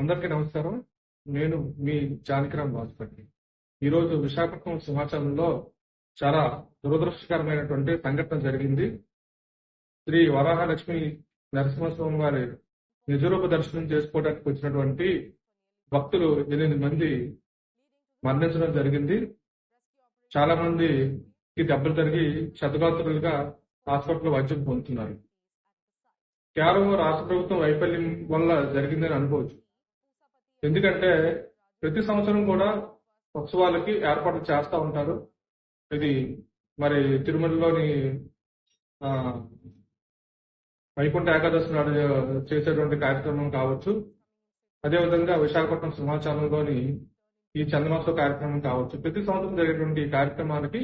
అందరికీ నమస్కారం. నేను మీ జానకిరామ్ వాజ్పేయి ఈరోజు విశాఖపట్నం సింహాచలంలో చాలా దురదృష్టకరమైనటువంటి సంఘటన జరిగింది. శ్రీ వరాహలక్ష్మి నరసింహస్వామి వారి నిజరూప దర్శనం చేసుకోవడానికి వచ్చినటువంటి భక్తులు ఎనిమిది మంది మరణించడం జరిగింది. చాలా మందికి దెబ్బలు జరిగి క్షతగాత్రులుగా హాస్పిటల్ వైద్యం పొందుతున్నారు. కేవలం రాష్ట్ర ప్రభుత్వం వైఫల్యం వల్ల జరిగిందని అనుకోవచ్చు. ఎందుకంటే ప్రతి సంవత్సరం కూడా ఉత్సవాలకి ఏర్పాట్లు చేస్తూ ఉంటారు. ఇది మరి తిరుమలలోని ఆ, వైకుంఠ ఏకాదశి నాడు చేసేటువంటి కార్యక్రమం కావచ్చు. అదేవిధంగా విశాఖపట్నం సింహాచలంలోని ఈ చందనోత్సవ కార్యక్రమం కావచ్చు. ప్రతి సంవత్సరం జరిగేటువంటి ఈ కార్యక్రమానికి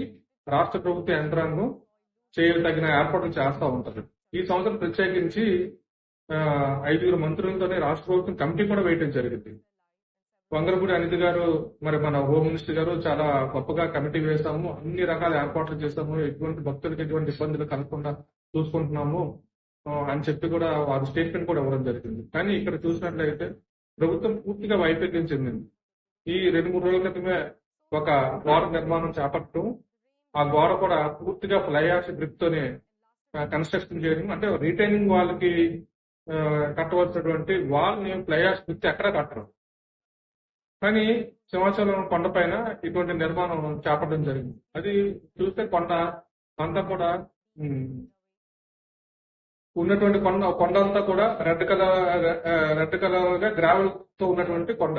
రాష్ట్ర ప్రభుత్వ యంత్రాంగం చేయదగిన ఏర్పాట్లు చేస్తూ ఉంటారు. ఈ సంవత్సరం ప్రత్యేకించి ఐదుగురు మంత్రులతోనే రాష్ట్ర ప్రభుత్వం కమిటీ కూడా వేయడం జరిగింది. వంగరపూడి అనిత గారు మరి మన హోమ్ మినిస్టర్ గారు చాలా గొప్పగా కమిటీ వేశాము. అన్ని రకాల ఏర్పాట్లు చేశాము. ఎటువంటి భక్తులకు ఎటువంటి ఇబ్బందులు కలగకుండా చూసుకుంటున్నాము అని చెప్పి కూడా వారు స్టేట్మెంట్ కూడా ఇవ్వడం జరిగింది. కానీ ఇక్కడ చూసినట్లయితే ప్రభుత్వం పూర్తిగా వైఫల్యం చెందింది. ఈ రెండు మూడు రోజుల క్రితమే ఒక గోడ నిర్మాణం చేపట్టడం ఆ గోడ కూడా పూర్తిగా ఫ్లై గ్రిప్ తోనే కన్స్ట్రక్షన్ చేయడం అంటే రీటైనింగ్ వాళ్ళకి కట్టవలసినటువంటి వాళ్ళని ని గ్రిప్ ఎక్కడ కట్టరు. కానీ సింహాచలం కొండ పైన ఇటువంటి నిర్మాణం చేపట్టడం జరిగింది. అది చూస్తే కొండ అంతా కూడా ఉన్నటువంటి కొండ కొండ అంతా కూడా రెడ్ కలర్ రెడ్ కలర్గా గ్రావెల్తో ఉన్నటువంటి కొండ.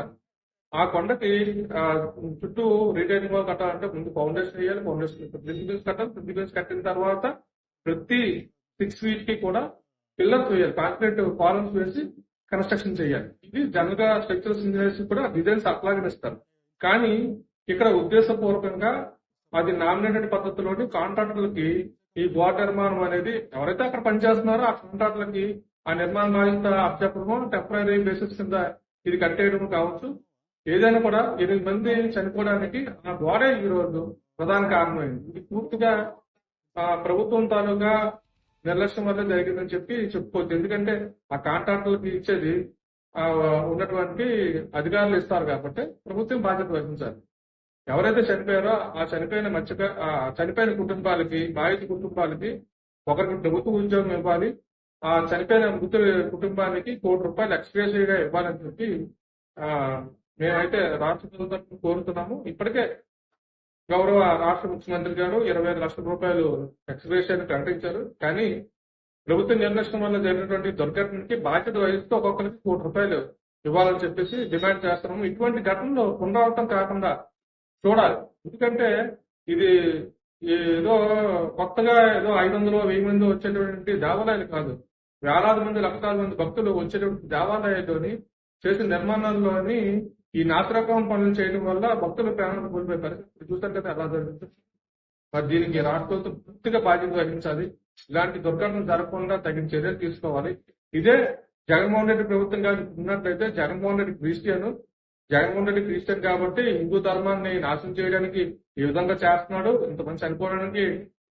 ఆ కొండకి చుట్టూ రిటైనింగ్ వాల్ కట్టాలంటే ముందు ఫౌండేషన్ వేయాలి ఫౌండేషన్ ప్రిన్సిపల్స్ కట్టాలి ప్రిన్సిపల్స్ కట్టిన తర్వాత ప్రతి సిక్స్ ఫీట్కి కూడా పిల్లర్స్ వేయాలి కాంక్రీట్ కాలమ్స్ వేసి కన్స్ట్రక్షన్ చేయాలి. ఇది జనరల్గా స్ట్రక్చరల్ ఇంజనీర్స్ కూడా డిజైన్స్ అట్లాగే ఇస్తారు కానీ ఇక్కడ ఉద్దేశపూర్వకంగా అది నామినేటెడ్ పద్ధతిలోని కాంట్రాక్టర్లకి ఈ బోర్డు నిర్మాణం అనేది ఎవరైతే అక్కడ పనిచేస్తున్నారో ఆ కాంట్రాక్టర్లకి ఆ నిర్మాణ బాధ్యత అప్పచెప్పడము టెంపరీ బేసిస్ కింద ఇది కట్టేయడం కావచ్చు. ఏదైనా కూడా ఎనిమిది మంది చనిపోవడానికి ఆ గోడే ఈరోజు ప్రధాన కారణమైంది. ఇది పూర్తిగా ఆ ప్రభుత్వం తాలూకా నిర్లక్ష్యం వల్ల జరిగిందని చెప్పి చెప్పుకోవచ్చు. ఎందుకంటే ఆ కాంట్రాక్టర్లకు ఇచ్చేది ఉన్నటువంటి అధికారులు ఇస్తారు కాబట్టి ప్రభుత్వం బాధ్యత వహించాలి. ఎవరైతే చనిపోయారో ఆ చనిపోయిన మత్స్యక ఆ చనిపోయిన కుటుంబాలకి బాధిత కుటుంబాలకి ఒకరికి ప్రభుత్వ ఉద్యోగం ఇవ్వాలి. ఆ చనిపోయిన మృతు కుటుంబానికి కోటి రూపాయలు ఎక్స్ప్రెస్గా ఇవ్వాలని చెప్పి ఆ మేమైతే రాష్ట్ర ప్రభుత్వం కోరుతున్నాము. ఇప్పటికే గౌరవ రాష్ట్ర ముఖ్యమంత్రి గారు ఇరవై ఐదు లక్షల రూపాయలు ఎక్స్ప్రెషన్ ప్రకటించారు. కానీ ప్రభుత్వ నిర్లక్ష్యం వల్ల జరిగినటువంటి దుర్ఘటనకి బాధ్యత వహిస్తూ ఒక్కొక్కరికి కోటి రూపాయలు ఇవ్వాలని చెప్పేసి డిమాండ్ చేస్తున్నాము. ఇటువంటి ఘటనలు పునరావృతం కాకుండా చూడాలి. ఎందుకంటే ఇది ఏదో కొత్తగా ఏదో ఐదు వందలు వెయ్యి మంది వచ్చేటువంటి దేవాలయాలు కాదు. వేలాది మంది లక్షలాది మంది భక్తులు వచ్చేటువంటి దేవాలయాల్లోని చేసిన నిర్మాణాల్లోని ఈ నాత్రకం పనులు చేయడం వల్ల భక్తుల ప్రాణాలు కోల్పోయే పరిస్థితి చూస్తారు కదా ఎలా జరుగుతుంది. మరి దీనికి రాష్ట్ర పూర్తిగా బాధ్యత వహించాలి. ఇలాంటి దుర్ఘటన జరగకుండా తగిన చర్యలు తీసుకోవాలి. ఇదే జగన్మోహన్ రెడ్డి ప్రభుత్వం కానీ ఉన్నట్లయితే జగన్మోహన్ రెడ్డి క్రిస్టియన్ జగన్మోహన్ రెడ్డి క్రిస్టియన్ కాబట్టి హిందూ ధర్మాన్ని నాశనం చేయడానికి ఈ విధంగా చేస్తున్నాడు. ఇంతమంది చనిపోవడానికి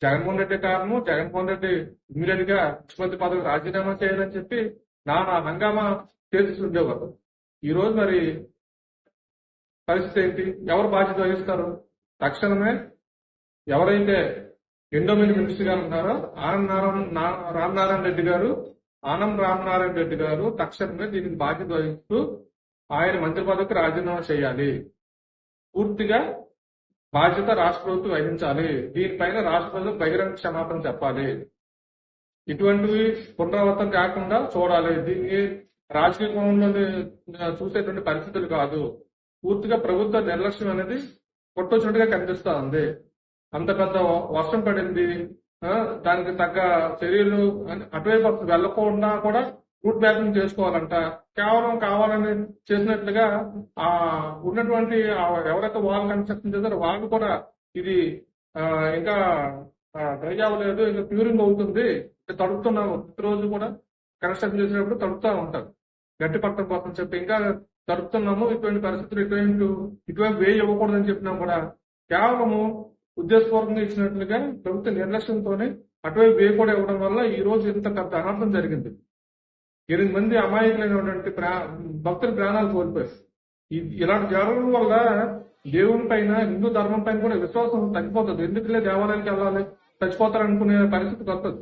జగన్మోహన్ రెడ్డి కారణం జగన్మోహన్ రెడ్డి ఇమీడియట్గా ముఖ్యమంత్రి పదవి రాజీనామా చేయాలని చెప్పి నానా హంగామా చేసి ఉండేవారు. ఈ రోజు మరి పరిస్థితి ఏంటి? ఎవరు బాధ్యత వహిస్తారు? తక్షణమే ఎవరైతే ఎండోమెంట్ మినిస్టర్ గారు ఉన్నారో ఆనంద్ రామనారాయణ రెడ్డి గారు ఆనం రామనారాయణ రెడ్డి గారు తక్షణమే దీనికి బాధ్యత వహిస్తూ ఆయన మంత్రి పదవికి రాజీనామా చేయాలి. పూర్తిగా బాధ్యత రాష్ట్ర ప్రభుత్వం వహించాలి. దీనిపైన రాష్ట్ర ప్రభుత్వం బహిరంగ క్షమాపణ చెప్పాలి. ఇటువంటివి పునరావృతం కాకుండా చూడాలి. దీన్ని రాజకీయ కోణంలో చూసేటువంటి పరిస్థితులు కాదు. పూర్తిగా ప్రభుత్వ నిర్లక్ష్యం అనేది కొట్టొచ్చినట్టుగా కనిపిస్తా ఉంది అంత పెద్ద వర్షం పడింది. ఆ, దానికి తగ్గ చర్యలు అటువైపు వెళ్ళకుండా కూడా రూట్ మ్యాపింగ్ చేసుకోవాలంట. కేవలం కావాలని చేసినట్లుగా ఆ ఉన్నటువంటి ఎవరైతే వాల్ కన్స్ట్రక్షన్ చేశారో వాళ్ళు కూడా ఇది ఆ, ఇంకా డ్రై అవ్వలేదు ఇంకా ప్యూరింగ్ అవుతుంది. తడుపుతున్నాము. ప్రతిరోజు కూడా కన్స్ట్రక్షన్ చేసినప్పుడు తడుపుతూ ఉంటారు. గట్టి పట్టడం కోసం చెప్పి ఇంకా జరుపుతున్నాము ఇటువంటి పరిస్థితులు ఇటువంటి ఇటువంటి వే ఇవ్వకూడదని చెప్పినా కూడా కేవలము ఉద్దేశపూర్వకంగా ఇచ్చినట్లుగా ప్రభుత్వ నిర్లక్ష్యంతోనే అటువైపు వే కూడా ఇవ్వడం వల్ల ఈ రోజు ఇంత పెద్ద అనర్థం జరిగింది. ఎనిమిది మంది అమాయకులైనటువంటి ప్రా భక్తుల ప్రాణాలు కోల్పోయారు. ఇలాంటి జరగడం వల్ల దేవుని పైన హిందూ ధర్మం పైన కూడా విశ్వాసం తగ్గిపోతుంది. ఎందుకులే దేవాలయానికి వెళ్ళాలి? చచ్చిపోతారు అనుకునే పరిస్థితి వస్తుంది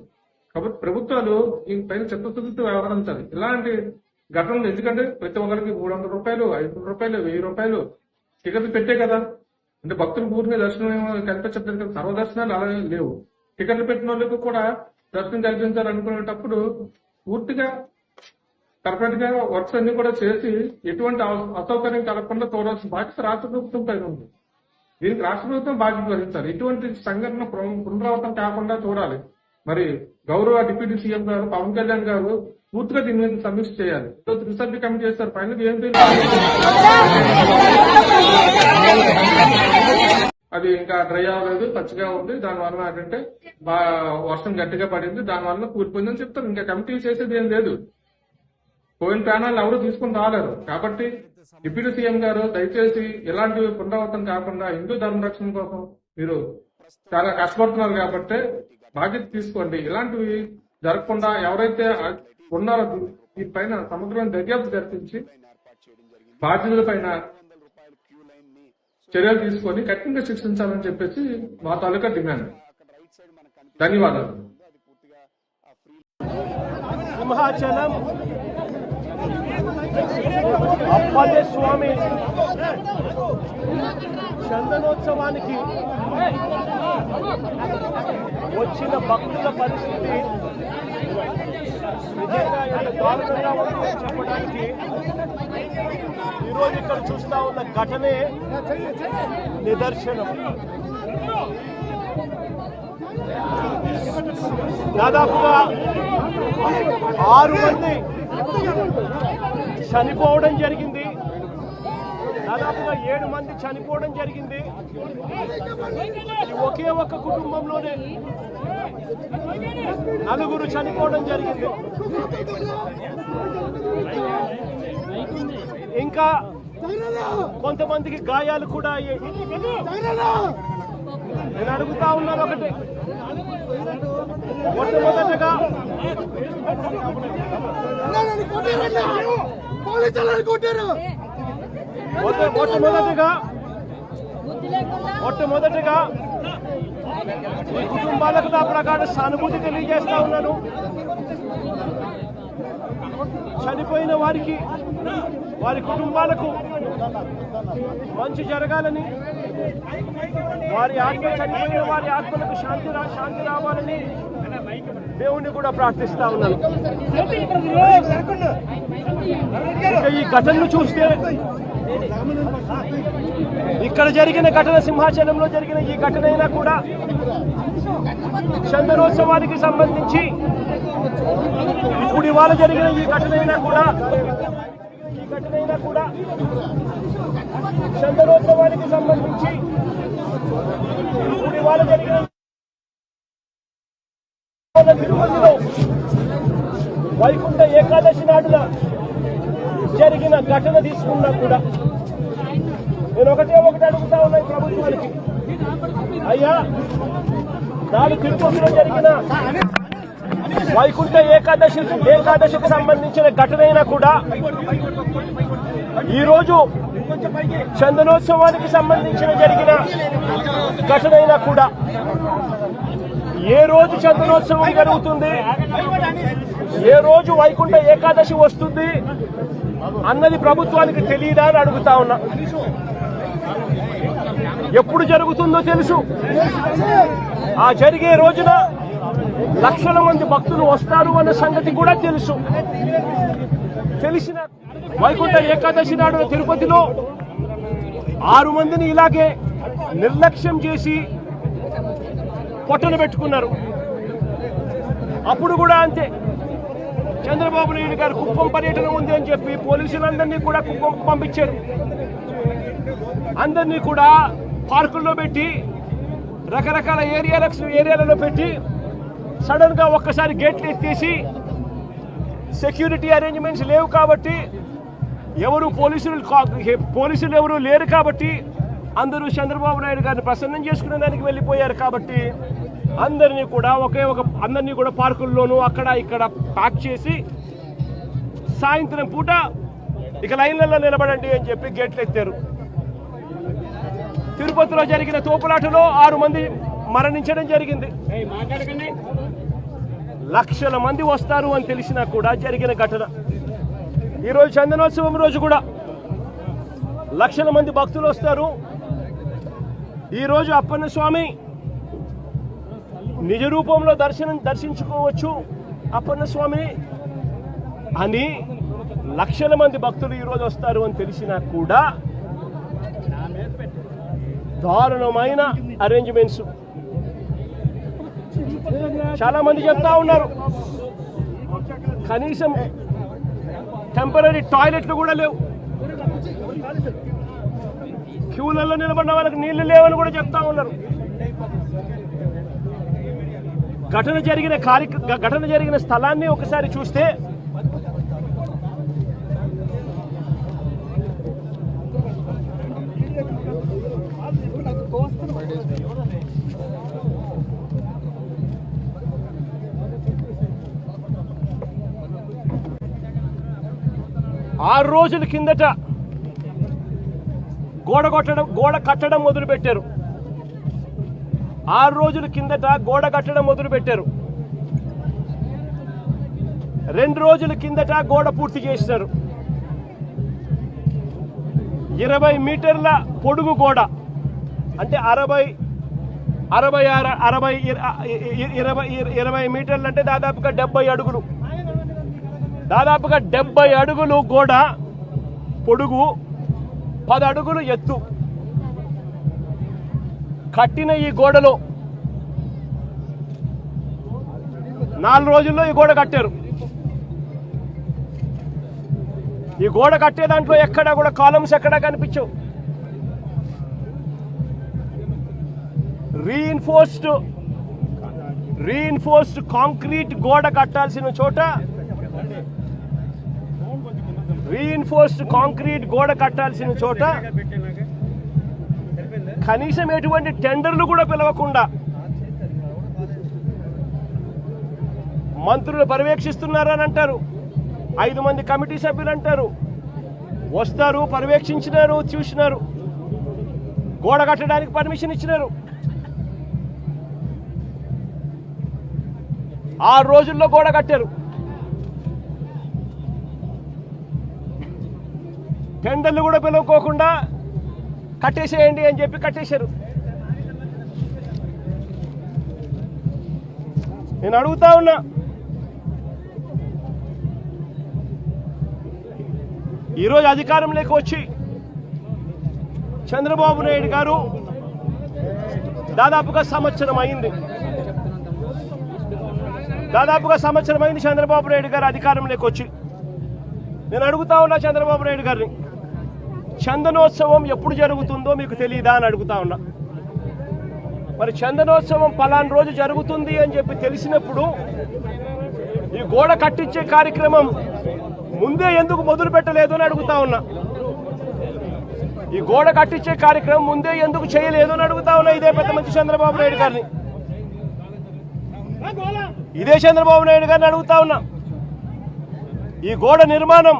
కాబట్టి ప్రభుత్వాలు దీనిపైన చిత్తశుద్ధితో వ్యవహరించాలి. ఇలాంటి ఘటనలు ఎందుకంటే ప్రతి ఒక్కరికి మూడు వందల రూపాయలు ఐదు వందల రూపాయలు వెయ్యి రూపాయలు టికెట్లు పెట్టే కదా. అంటే భక్తులు పూర్తిగా దర్శనం కల్పించట్లేదు కదా. సర్వదర్శనాలు అలాగే లేవు. టికెట్లు పెట్టిన వాళ్ళకి కూడా దర్శనం కల్పించాలనుకునేటప్పుడు పూర్తిగా పర్ఫెక్ట్గా వర్క్స్ అన్ని కూడా చేసి ఎటువంటి అసౌకర్యం కలగకుండా చూడాల్సిన బాధ్యత రాష్ట్ర ప్రభుత్వం పైన ఉంది. దీనికి రాష్ట్ర ప్రభుత్వం బాధ్యత వహించాలి. ఇటువంటి సంఘటన పునరావృతం కాకుండా చూడాలి మరి గౌరవ డిప్యూటీ సీఎం గారు పవన్ కళ్యాణ్ గారు పూర్తిగా దీని మీద సమీక్ష చేయాలి. త్రిసభ్య కమిటీ చేస్తారు. పైన ఏం అది ఇంకా డ్రై అవ్వలేదు పచ్చిగా ఉంది. దాని వలన ఏంటంటే బాగా వర్షం గట్టిగా పడింది. దాని వలన కూలిపోయిందని చెప్తారు. ఇంకా కమిటీ చేసేది ఏం లేదు. పోయిన ప్రాణాలు ఎవరు తీసుకుని రాలేరు. కాబట్టి డిప్యూటీ సీఎం గారు దయచేసి ఇలాంటివి పునరావృతం కాకుండా హిందూ ధర్మ రక్షణ కోసం మీరు చాలా కష్టపడుతున్నారు కాబట్టి బాధ్యత తీసుకోండి. ఇలాంటివి జరగకుండా ఎవరైతే ఉన్నారో ఈ పైన సమగ్రమైన దర్యాప్తు జరిపించి బాధ్యతల పైన చర్యలు తీసుకొని కఠినంగా శిక్షించాలని చెప్పేసి మా తాలూకా డిమాండ్. ధన్యవాదాలు. సింహాచలం అప్పలే స్వామి. చందనోత్సవానికి వచ్చిన భక్తుల పరిస్థితి నిజంగా ఎంత దారుణంగా ఉందో చెప్పడానికి ఈరోజు ఇక్కడ చూస్తా ఉన్న ఘటనే నిదర్శనం. దాదాపుగా ఆరు మంది చనిపోవడం జరిగింది. దాదాపుగా ఏడు మంది చనిపోవడం జరిగింది. ఒకే ఒక్క కుటుంబంలోనే నలుగురు చనిపోవడం జరిగింది. ఇంకా కొంతమందికి గాయాలు కూడా అయ్యాయి. నేను అడుగుతా ఉన్నాను ఒకటి. మొట్టమొదటగా పోలీసులను కొట్టారు. మొట్ట- మొట్టమొదటిగా మొట్టమొదటిగా ఈ కుటుంబాలకు నా ప్రకార సానుభూతి తెలియజేస్తా ఉన్నాను. చనిపోయిన వారికి వారి కుటుంబాలకు మంచి జరగాలని వారి ఆత్మ చనిపోయిన వారి ఆత్మలకు శాంతి శాంతి రావాలని దేవుణ్ణి కూడా ప్రార్థిస్తా ఉన్నాను. ఈ ఘటనను చూస్తే ఇక్కడ జరిగిన ఘటన సింహాచలంలో జరిగిన ఈ ఘటన అయినా కూడా చందనోత్సవానికి సంబంధించి ఇప్పుడు ఇవాళ జరిగిన ఈ ఘటన అయినా కూడా ఈ ఘటన అయినా కూడా చందనోత్సవానికి సంబంధించి ఇప్పుడు ఇవాళ జరిగిన తిరుపతిలో వైకుంఠ ఏకాదశి నాడుల జరిగిన ఘటన తీసుకున్నా కూడా నేను ఒకటే ఒకటి అడుగుతా ఉన్నా ఈ ప్రభుత్వానికి. అయ్యా నాలుగు తిరుపతిలో జరిగిన వైకుంఠ ఏకాదశి ఏకాదశికి సంబంధించిన ఘటన అయినా కూడా ఈరోజు చందనోత్సవానికి సంబంధించిన జరిగిన ఘటన అయినా కూడా ఏ రోజు చందనోత్సవం జరుగుతుంది? ఏ రోజు వైకుంఠ ఏకాదశి వస్తుంది? అన్నది ప్రభుత్వానికి తెలియదా అని అడుగుతా ఉన్నా. ఎప్పుడు జరుగుతుందో తెలుసు. ఆ జరిగే రోజున లక్షల మంది భక్తులు వస్తారు అన్న సంగతి కూడా తెలుసు. తెలిసిన వైకుంఠ ఏకాదశి నాడు తిరుపతిలో ఆరు మందిని ఇలాగే నిర్లక్ష్యం చేసి పొట్టలు పెట్టుకున్నారు. అప్పుడు కూడా అంతే. చంద్రబాబు నాయుడు గారు కుప్పం పర్యటన ఉంది అని చెప్పి పోలీసులందరినీ కూడా కుప్పం పంపించారు. అందరినీ కూడా పార్కుల్లో పెట్టి రకరకాల ఏరియాలకు ఏరియాలలో పెట్టి సడన్గా ఒక్కసారి గేట్లు ఎత్తేసి సెక్యూరిటీ అరేంజ్మెంట్స్ లేవు కాబట్టి ఎవరు పోలీసులు కా- పోలీసులు ఎవరు లేరు కాబట్టి అందరూ చంద్రబాబు నాయుడు గారిని ప్రసన్నం చేసుకునే దానికి వెళ్ళిపోయారు కాబట్టి అందరినీ కూడా ఒకే ఒక అందరినీ కూడా పార్కుల్లోనూ అక్కడ ఇక్కడ ప్యాక్ చేసి సాయంత్రం పూట ఇక లైన్లలో నిలబడండి అని చెప్పి గేట్లు ఎత్తారు. తిరుపతిలో జరిగిన తోపులాటలో ఆరు మంది మరణించడం జరిగింది. లక్షల మంది వస్తారు అని తెలిసినా కూడా జరిగిన ఘటన. ఈరోజు చందనోత్సవం రోజు కూడా లక్షల మంది భక్తులు వస్తారు. ఈరోజు అప్పన్న స్వామి నిజ రూపంలో దర్శనం దర్శించుకోవచ్చు అప్పన్న స్వామిని అని లక్షల మంది భక్తులు ఈరోజు వస్తారు అని తెలిసినా కూడా దారుణమైన అరేంజ్మెంట్స్ చాలా మంది చెప్తా ఉన్నారు. కనీసం టెంపరీ టాయిలెట్లు కూడా లేవు. క్యూలలో నిలబడిన వాళ్ళకి నీళ్ళు లేవని కూడా చెప్తా ఉన్నారు. ఘటన జరిగిన కార్య ఘటన జరిగిన స్థలాన్ని ఒకసారి చూస్తే ఆరు రోజుల కిందట గోడ కొట్టడం గోడ కట్టడం మొదలు పెట్టారు ఆరు రోజుల కిందట గోడ కట్టడం మొదలు పెట్టారు రెండు రోజుల కిందట గోడ పూర్తి చేసినారు ఇరవై మీటర్ల పొడుగు గోడ అంటే అరవై అరవై ఆరు అరవై ఇరవై ఇరవై మీటర్లు అంటే దాదాపుగా డెబ్బై అడుగులు. దాదాపుగా డెబ్బై అడుగులు గోడ పొడుగు పది అడుగులు ఎత్తు. కట్టిన ఈ గోడలో నాలుగు రోజుల్లో ఈ గోడ కట్టారు. ఈ గోడ కట్టే దాంట్లో ఎక్కడా కూడా కాలమ్స్ ఎక్కడా కనిపించవు. రీఇన్ఫోర్స్డ్ రీఇన్ఫోర్స్డ్ కాంక్రీట్ గోడ కట్టాల్సిన చోట రీఇన్ఫోర్స్డ్ కాంక్రీట్ గోడ కట్టాల్సిన చోట కనీసం ఎటువంటి టెండర్లు కూడా పిలవకుండా మంత్రులు పర్యవేక్షిస్తున్నారని అంటారు. ఐదు మంది కమిటీ సభ్యులు అంటారు. వస్తారు పర్యవేక్షించినారు చూసినారు. గోడ కట్టడానికి పర్మిషన్ ఇచ్చినారు. ఆరు రోజుల్లో గోడ కట్టారు. టెండర్లు కూడా పిలువకోకుండా కట్టేసేయండి అని చెప్పి కట్టేశారు. నేను అడుగుతా ఉన్నా. ఈరోజు అధికారంలోకి వచ్చి చంద్రబాబు నాయుడు గారు దాదాపుగా సంవత్సరం అయింది. దాదాపుగా సంవత్సరం అయింది చంద్రబాబు నాయుడు గారు అధికారంలోకి వచ్చి. నేను అడుగుతా ఉన్నా చంద్రబాబు నాయుడు గారిని. చందనోత్సవం ఎప్పుడు జరుగుతుందో మీకు తెలియదా అని అడుగుతా ఉన్నా. మరి చందనోత్సవం పలానా రోజు జరుగుతుంది అని చెప్పి తెలిసినప్పుడు ఈ గోడ కట్టించే కార్యక్రమం ముందే ఎందుకు మొదలు పెట్టలేదు అని అడుగుతా ఉన్నా. ఈ గోడ కట్టించే కార్యక్రమం ముందే ఎందుకు చేయలేదు అని అడుగుతా ఉన్నా ఇదే పెద్ద మంచి చంద్రబాబు నాయుడు గారిని. ఇదే చంద్రబాబు నాయుడు గారిని అడుగుతా ఉన్నా. ఈ గోడ నిర్మాణం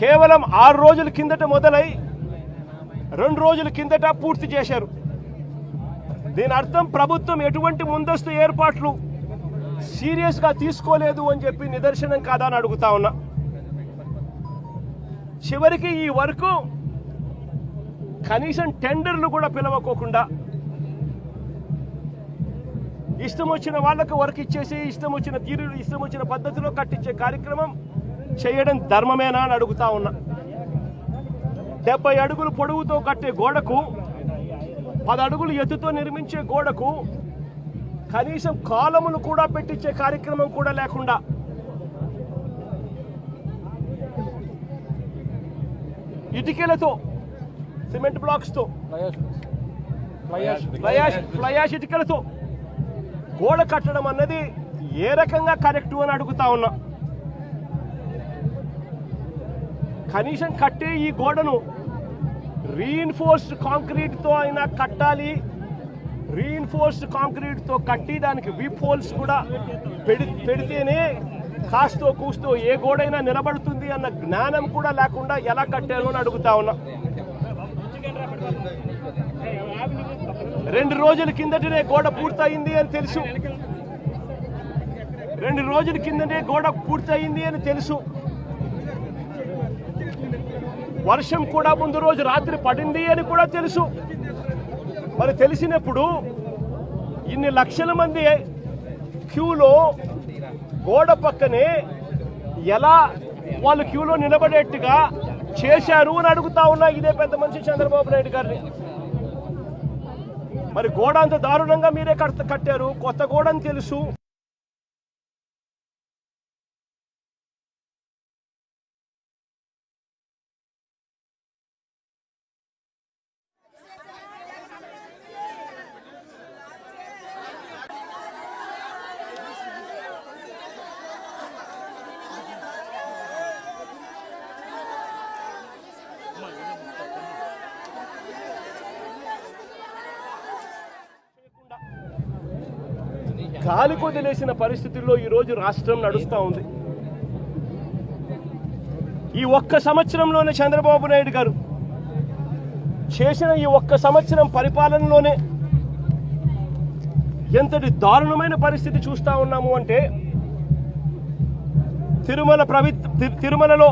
కేవలం ఆరు రోజుల కిందట మొదలై రెండు రోజుల కిందట పూర్తి చేశారు. దీని అర్థం ప్రభుత్వం ఎటువంటి ముందస్తు ఏర్పాట్లు సీరియస్గా తీసుకోలేదు అని చెప్పి నిదర్శనం కాదా అని అడుగుతా ఉన్నా. చివరికి ఈ వర్క్ కనీసం టెండర్లు కూడా పిలవకోకుండా ఇష్టం వచ్చిన వాళ్ళకు వర్క్ ఇచ్చేసి ఇష్టం వచ్చిన తీరు ఇష్టం వచ్చిన పద్ధతిలో కట్టించే కార్యక్రమం చేయడం ధర్మమేనా అని అడుగుతా ఉన్నా. డెబ్బై అడుగులు పొడవుతో కట్టే గోడకు పది అడుగులు ఎత్తుతో నిర్మించే గోడకు కనీసం కాలములు కూడా పెట్టించే కార్యక్రమం కూడా లేకుండా. ఇటుకలతో సిమెంట్ బ్లాక్స్తో ఫ్లయాష్ ఇటుకలతో గోడ కట్టడం అన్నది ఏ రకంగా కరెక్ట్ అని అడుగుతా ఉన్నా. కనీసం కట్టే ఈ గోడను రీఇన్ఫోర్స్డ్ కాంక్రీట్తో అయినా కట్టాలి. రీఇన్ఫోర్స్డ్ కాంక్రీట్తో కట్టి దానికి విప్ హోల్స్ కూడా పెడి పెడితేనే కాస్తో కూస్తో ఏ గోడైనా నిలబడుతుంది అన్న జ్ఞానం కూడా లేకుండా ఎలా కట్టారు అని అడుగుతా ఉన్నా. రెండు రోజుల కిందటనే గోడ పూర్తయింది అని తెలుసు. రెండు రోజుల కిందనే గోడ పూర్తయింది అని తెలుసు. వర్షం కూడా ముందు రోజు రాత్రి పడింది అని కూడా తెలుసు. మరి తెలిసినప్పుడు ఇన్ని లక్షల మంది క్యూలో గోడ పక్కనే ఎలా వాళ్ళు క్యూలో నిలబడేట్టుగా చేశారు అని అడుగుతా ఉన్నా ఇదే పెద్ద మనిషి చంద్రబాబు నాయుడు గారిని. మరి గోడ అంత దారుణంగా మీరే కట్ట కట్టారు కొత్త గోడ అని తెలుసు. గాలి కొదిలేసిన పరిస్థితుల్లో ఈరోజు రాష్ట్రం నడుస్తూ ఉంది. ఈ ఒక్క సంవత్సరంలోనే చంద్రబాబు నాయుడు గారు చేసిన ఈ ఒక్క సంవత్సరం పరిపాలనలోనే ఎంతటి దారుణమైన పరిస్థితి చూస్తా ఉన్నాము అంటే తిరుమల ప్రవి తిరుమలలో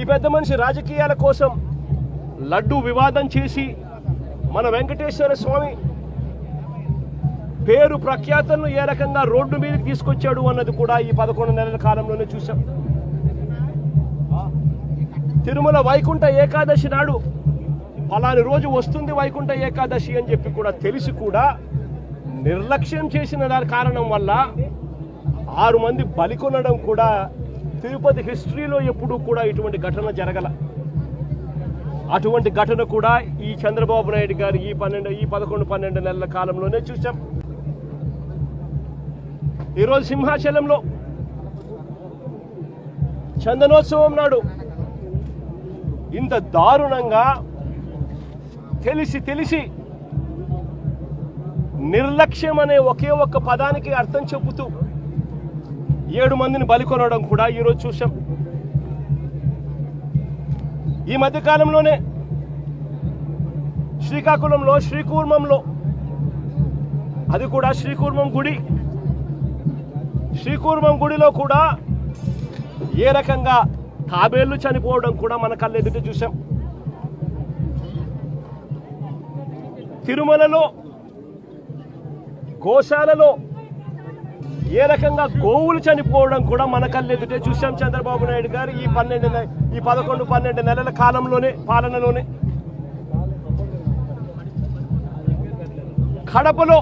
ఈ పెద్ద మనిషి రాజకీయాల కోసం లడ్డు వివాదం చేసి మన వెంకటేశ్వర స్వామి పేరు ప్రఖ్యాతలను ఏ రకంగా రోడ్డు మీదకి తీసుకొచ్చాడు అన్నది కూడా ఈ పదకొండు నెలల కాలంలోనే చూసాం తిరుమల వైకుంఠ ఏకాదశి నాడు ఫలాని రోజు వస్తుంది వైకుంఠ ఏకాదశి అని చెప్పి కూడా తెలిసి కూడా నిర్లక్ష్యం చేసిన దాని కారణం వల్ల ఆరు మంది బలికొనడం కూడా తిరుపతి హిస్టరీలో ఎప్పుడూ కూడా ఇటువంటి ఘటన జరగల. అటువంటి ఘటన కూడా ఈ చంద్రబాబు నాయుడు గారు ఈ పన్నెండు ఈ పదకొండు పన్నెండు నెలల కాలంలోనే చూసాం ఈరోజు సింహాచలంలో చందనోత్సవం నాడు ఇంత దారుణంగా తెలిసి తెలిసి నిర్లక్ష్యం అనే ఒకే ఒక్క పదానికి అర్థం చెబుతూ ఏడు మందిని బలికొనడం కూడా ఈరోజు చూసాం ఈ మధ్య కాలంలోనే శ్రీకాకుళంలో శ్రీకూర్మంలో అది కూడా శ్రీకూర్మం గుడి. శ్రీకూర్మం గుడిలో కూడా ఏ రకంగా తాబేళ్ళు చనిపోవడం కూడా మన కళ్ళెదుట చూసాం తిరుమలలో గోశాలలో ఏ రకంగా గోవులు చనిపోవడం కూడా మన కళ్ళెదుటే చూసాం చంద్రబాబు నాయుడు గారు ఈ పన్నెండు ఈ పదకొండు పన్నెండు నెలల కాలంలోనే పాలనలోనే. కడపలో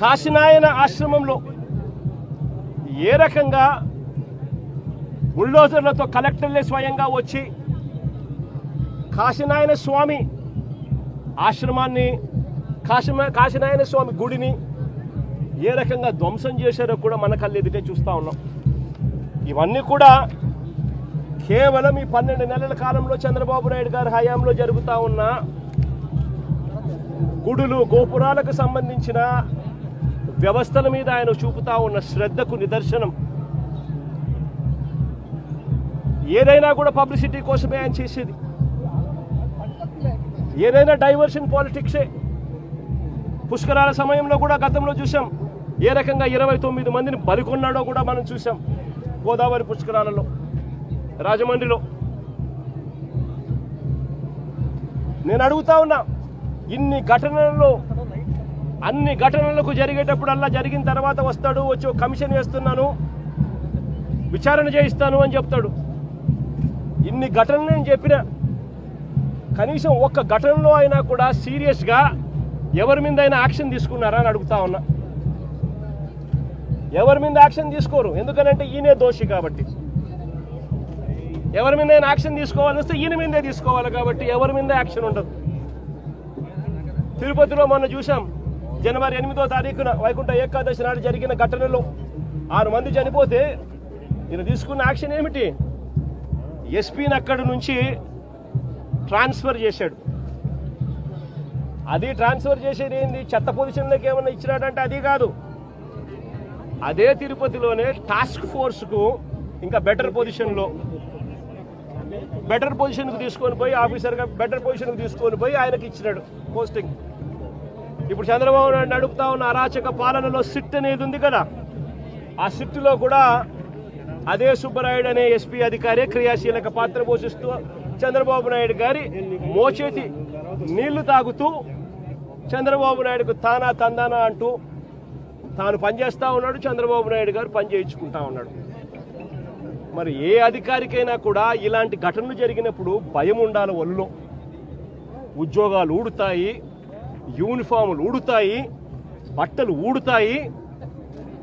కాశీనాయన ఆశ్రమంలో ఏ రకంగా బుల్డోజర్లతో కలెక్టర్లే స్వయంగా వచ్చి కాశీనాయన స్వామి ఆశ్రమాన్ని కాశీమ కాశీనాయన స్వామి గుడిని ఏ రకంగా ధ్వంసం చేశారో కూడా మన కళ్ళు ఎదుటే చూస్తూ ఉన్నాం. ఇవన్నీ కూడా కేవలం ఈ పన్నెండు నెలల కాలంలో చంద్రబాబు నాయుడు గారి హయాంలో జరుగుతూ ఉన్న గుడులు గోపురాలకు సంబంధించిన వ్యవస్థల మీద ఆయన చూపుతా ఉన్న శ్రద్ధకు నిదర్శనం. ఏదైనా కూడా పబ్లిసిటీ కోసమే ఆయన చేసేది. ఏదైనా డైవర్షన్ పాలిటిక్సే. పుష్కరాల సమయంలో కూడా గతంలో చూసాం ఏ రకంగా ఇరవై తొమ్మిది మందిని బలికొన్నాడో కూడా మనం చూసాం గోదావరి పుష్కరాలలో రాజమండ్రిలో. నేను అడుగుతా ఉన్నా ఇన్ని ఘటనలలో అన్ని ఘటనలకు జరిగేటప్పుడల్లా జరిగిన తర్వాత వస్తాడు వచ్చి కమిషన్ వేస్తున్నాను విచారణ చేయిస్తాను అని చెప్తాడు. ఇన్ని ఘటనలు నేను చెప్పిన కనీసం ఒక్క ఘటనలో అయినా కూడా సీరియస్గా ఎవరి మీద అయినా యాక్షన్ తీసుకున్నారా అని అడుగుతా ఉన్నా. ఎవరి మీద యాక్షన్ తీసుకోరు ఎందుకనంటే ఈయనే దోషి కాబట్టి. ఎవరి మీద యాక్షన్ తీసుకోవాలని వస్తే ఈయన మీదే తీసుకోవాలి కాబట్టి ఎవరి మీద యాక్షన్ ఉండదు. తిరుపతిలో మొన్న చూసాం జనవరి ఎనిమిదో తారీఖున వైకుంఠ ఏకాదశి నాడు జరిగిన ఘటనలో ఆరు మంది చనిపోతే నేను తీసుకున్న యాక్షన్ ఏమిటి? ఎస్పీని అక్కడి నుంచి ట్రాన్స్ఫర్ చేశాడు. అది ట్రాన్స్ఫర్ చేసేది ఏంది? చెత్త పొజిషన్లోకి ఏమన్నా ఇచ్చినాడంటే అది కాదు. అదే తిరుపతిలోనే టాస్క్ ఫోర్స్కు ఇంకా బెటర్ పొజిషన్లో బెటర్ పొజిషన్కి తీసుకొని పోయి ఆఫీసర్గా బెటర్ పొజిషన్కి తీసుకొని పోయి ఆయనకి ఇచ్చినాడు పోస్టింగ్. ఇప్పుడు చంద్రబాబు నాయుడు నడుపుతా ఉన్న అరాచక పాలనలో సిట్ అనేది ఉంది కదా. ఆ సిట్లో కూడా అదే సుబ్బరాయుడు అనే ఎస్పీ అధికారే క్రియాశీలక పాత్ర పోషిస్తూ చంద్రబాబు నాయుడు గారి మోచేతి నీళ్ళు తాగుతూ చంద్రబాబు నాయుడుకు తానా తందానా అంటూ తాను పనిచేస్తూ ఉన్నాడు చంద్రబాబు నాయుడు గారు పని చేయించుకుంటా ఉన్నాడు. మరి ఏ అధికారికైనా కూడా ఇలాంటి ఘటనలు జరిగినప్పుడు భయం ఉండాలి ఒళ్ళో. ఉద్యోగాలు ఊడుతాయి యూనిఫాములు ఊడుతాయి బట్టలు ఊడుతాయి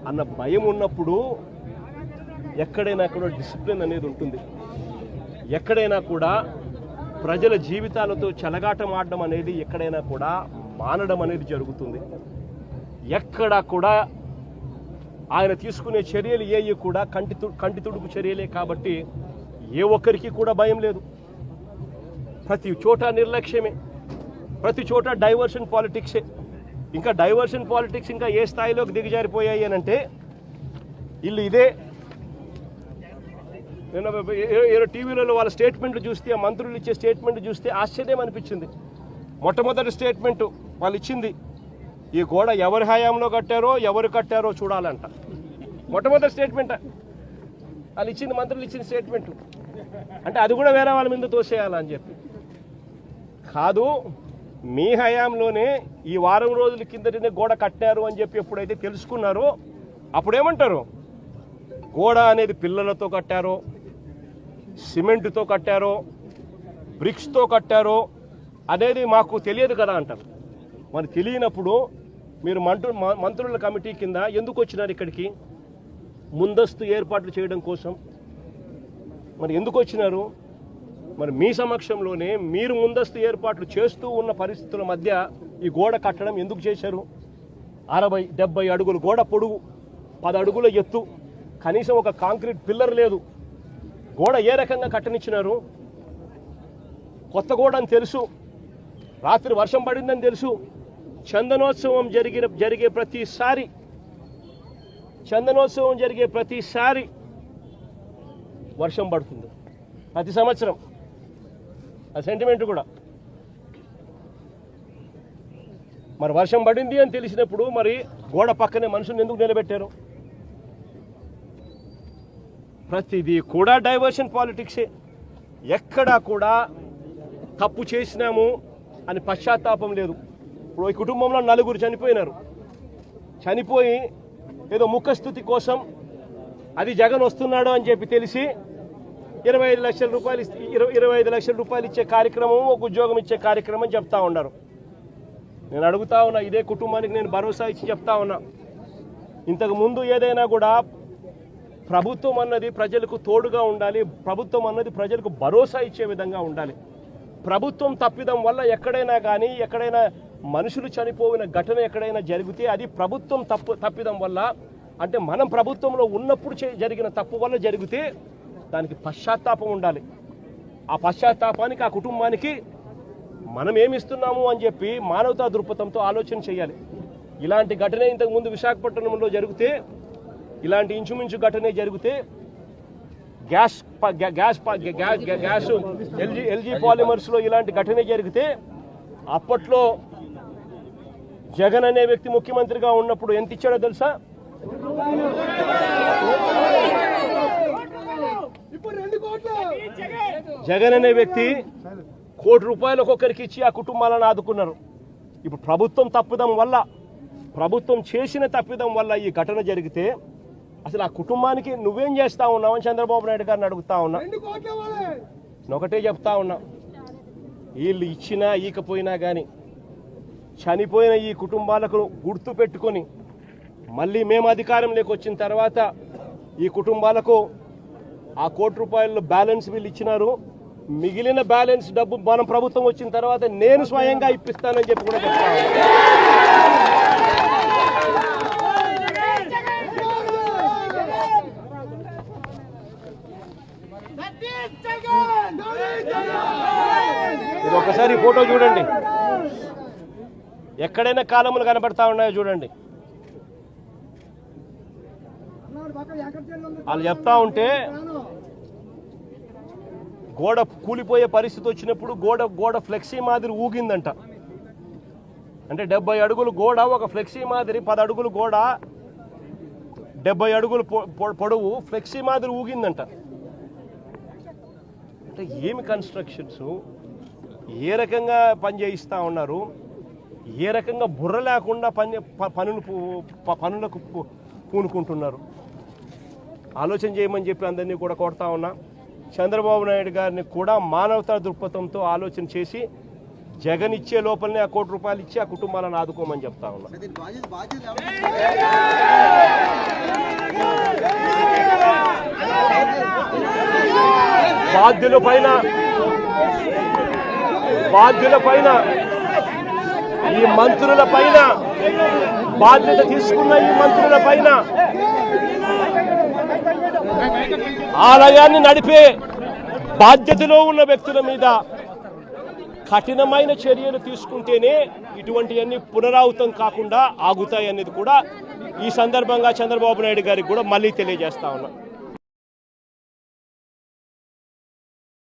అన్న భయం ఉన్నప్పుడు ఎక్కడైనా కూడా డిసిప్లిన్ అనేది ఉంటుంది. ఎక్కడైనా కూడా ప్రజల జీవితాలతో చెలగాటం ఆడడం అనేది ఎక్కడైనా కూడా మానడం అనేది జరుగుతుంది. ఎక్కడా కూడా ఆయన తీసుకునే చర్యలు ఏవి కూడా కంటి కంటి తుడుపు చర్యలే కాబట్టి ఏ ఒక్కరికి కూడా భయం లేదు. ప్రతి చోట నిర్లక్ష్యమే. ప్రతి చోట డైవర్షన్ పాలిటిక్సే. ఇంకా డైవర్షన్ పాలిటిక్స్ ఇంకా ఏ స్థాయిలోకి దిగజారిపోయాయి అని అంటే ఇల్లు ఇదే. నిన్న టీవీలలో వాళ్ళ స్టేట్మెంట్లు చూస్తే ఆ మంత్రులు ఇచ్చే స్టేట్మెంట్ చూస్తే ఆశ్చర్యం అనిపించింది. మొట్టమొదటి స్టేట్మెంట్ వాళ్ళు ఇచ్చింది ఈ గోడ ఎవరి హయాంలో కట్టారో ఎవరు కట్టారో చూడాలంట. మొట్టమొదటి స్టేట్మెంట్. వాళ్ళు ఇచ్చింది మంత్రులు ఇచ్చిన స్టేట్మెంట్. అంటే అది కూడా వేరే వాళ్ళ మీద తోసేయాలని చెప్పి. కాదు మీ హయాంలోనే ఈ వారం రోజుల కిందటనే గోడ కట్టారు అని చెప్పి ఎప్పుడైతే తెలుసుకున్నారో అప్పుడేమంటారు? గోడ అనేది పిల్లలతో కట్టారో సిమెంట్తో కట్టారో బ్రిక్స్తో కట్టారో అనేది మాకు తెలియదు కదా అంటారు. మరి తెలియనప్పుడు మీరు మంత్రు మంత్రుల కమిటీ కింద ఎందుకు వచ్చినారు ఇక్కడికి? ముందస్తు ఏర్పాట్లు చేయడం కోసం. మరి ఎందుకు వచ్చినారు? మరి మీ సమక్షంలోనే మీరు ముందస్తు ఏర్పాట్లు చేస్తూ ఉన్న పరిస్థితుల మధ్య ఈ గోడ కట్టడం ఎందుకు చేశారు? అరవై డెబ్బై అడుగులు గోడ పొడుగు పది అడుగుల ఎత్తు కనీసం ఒక కాంక్రీట్ పిల్లర్ లేదు. గోడ ఏ రకంగా కట్టనిచ్చినారు? కొత్త గోడ అని తెలుసు. రాత్రి వర్షం పడిందని తెలుసు. చందనోత్సవం జరిగిన జరిగే ప్రతిసారి చందనోత్సవం జరిగే ప్రతిసారి వర్షం పడుతుంది. ప్రతి సంవత్సరం. ఆ సెంటిమెంట్ కూడా. మరి వర్షం పడింది అని తెలిసినప్పుడు మరి గోడ పక్కనే మనుషుల్ని ఎందుకు నిలబెట్టారు? ప్రతిదీ కూడా డైవర్షన్ పాలిటిక్సే ఎక్కడా కూడా తప్పు చేసినాము అని పశ్చాత్తాపం లేదు. ఇప్పుడు ఈ కుటుంబంలో నలుగురు చనిపోయినారు. చనిపోయి ఏదో ముఖస్థుతి కోసం అది జగన్ వస్తున్నాడు అని చెప్పి తెలిసి ఇరవై ఐదు లక్షల రూపాయలు ఇరవై ఇరవై ఐదు లక్షల రూపాయలు ఇచ్చే కార్యక్రమం ఒక ఉద్యోగం ఇచ్చే కార్యక్రమం చెప్తా ఉన్నారు. నేను అడుగుతా ఉన్నా ఇదే కుటుంబానికి నేను భరోసా ఇచ్చి చెప్తా ఉన్నా. ఇంతకు ముందు ఏదైనా కూడా ప్రభుత్వం అన్నది ప్రజలకు తోడుగా ఉండాలి ప్రభుత్వం అన్నది ప్రజలకు భరోసా ఇచ్చే విధంగా ఉండాలి. ప్రభుత్వం తప్పిదం వల్ల ఎక్కడైనా కానీ ఎక్కడైనా మనుషులు చనిపోయిన ఘటన ఎక్కడైనా జరిగితే అది ప్రభుత్వం తప్పు తప్పిదం వల్ల అంటే మనం ప్రభుత్వంలో ఉన్నప్పుడు చే- జరిగిన తప్పు వల్ల జరిగితే దానికి పశ్చాత్తాపం ఉండాలి. ఆ పశ్చాత్తాపానికి ఆ కుటుంబానికి మనం ఏమిస్తున్నాము అని చెప్పి మానవతా దృక్పథంతో ఆలోచన చేయాలి. ఇలాంటి ఘటన ఇంతకుముందు విశాఖపట్నంలో జరిగితే ఇలాంటి ఇంచుమించు ఘటన జరిగితే gas gas gas LG LG పాలిమర్స్లో ఇలాంటి ఘటన జరిగితే అప్పట్లో జగన్ అనే వ్యక్తి ముఖ్యమంత్రిగా ఉన్నప్పుడు ఎంత ఇచ్చాడో తెలుసా? జగన్ అనే వ్యక్తి కోటి రూపాయలు ఒక్కొక్కరికి ఇచ్చి ఆ కుటుంబాలను ఆదుకున్నారు. ఇప్పుడు ప్రభుత్వం తప్పిదం వల్ల ప్రభుత్వం చేసిన తప్పిదం వల్ల ఈ ఘటన జరిగితే అసలు ఆ కుటుంబానికి నువ్వేం చేస్తా ఉన్నావు అని చంద్రబాబు నాయుడు గారిని అడుగుతా ఉన్నా. నేను ఒకటే చెప్తా ఉన్నా. వీళ్ళు ఇచ్చినా ఈకపోయినా కానీ చనిపోయిన ఈ కుటుంబాలకు గుర్తు పెట్టుకొని మళ్ళీ మేము అధికారంలోకి వచ్చిన తర్వాత ఈ కుటుంబాలకు ఆ కోటి రూపాయల బ్యాలెన్స్ వీళ్ళు ఇచ్చినారు. మిగిలిన బ్యాలెన్స్ డబ్బు మనం ప్రభుత్వం వచ్చిన తర్వాత నేను స్వయంగా ఇప్పిస్తానని చెప్పి కూడా చెప్తా ఇది ఒకసారి ఫోటో చూడండి. ఎక్కడైనా కాలములు కనబడతా ఉన్నాయో చూడండి. వాళ్ళు చెప్తా ఉంటే గోడ కూలిపోయే పరిస్థితి వచ్చినప్పుడు గోడ గోడ ఫ్లెక్సీ మాదిరి ఊగిందంట. అంటే డెబ్బై అడుగులు గోడ ఒక ఫ్లెక్సీ మాదిరి పది అడుగులు గోడ డెబ్బై అడుగులు పొ- పొడవు ఫ్లెక్సీ మాదిరి ఊగిందంట. అంటే ఏమి కన్స్ట్రక్షన్స్ ఏ రకంగా పని చేయిస్తా ఉన్నారు? ఏ రకంగా బుర్ర లేకుండా పని ప- పనులు పనులకు పూనుకుంటున్నారు? ఆలోచన చేయమని చెప్పి అందరినీ కూడా కొడతా ఉన్నా. చంద్రబాబు నాయుడు గారిని కూడా మానవతా దృక్పథంతో ఆలోచన చేసి జగన్ ఇచ్చే లోపలనే ఆ కోటి రూపాయలు ఇచ్చి ఆ కుటుంబాలను ఆదుకోమని చెప్తా ఉన్నా. బాధ్యుల పైన బాధ్యుల పైన ఈ మంత్రుల పైన బాధ్యత తీసుకున్న ఈ మంత్రుల పైన ఆలయాన్ని నడిపే బాధ్యతలో ఉన్న వ్యక్తుల మీద కఠినమైన చర్యలు తీసుకుంటేనే ఇటువంటివన్నీ పునరావృతం కాకుండా ఆగుతాయి అనేది కూడా ఈ సందర్భంగా చంద్రబాబు నాయుడు గారికి కూడా మళ్ళీ తెలియజేస్తా ఉన్నా.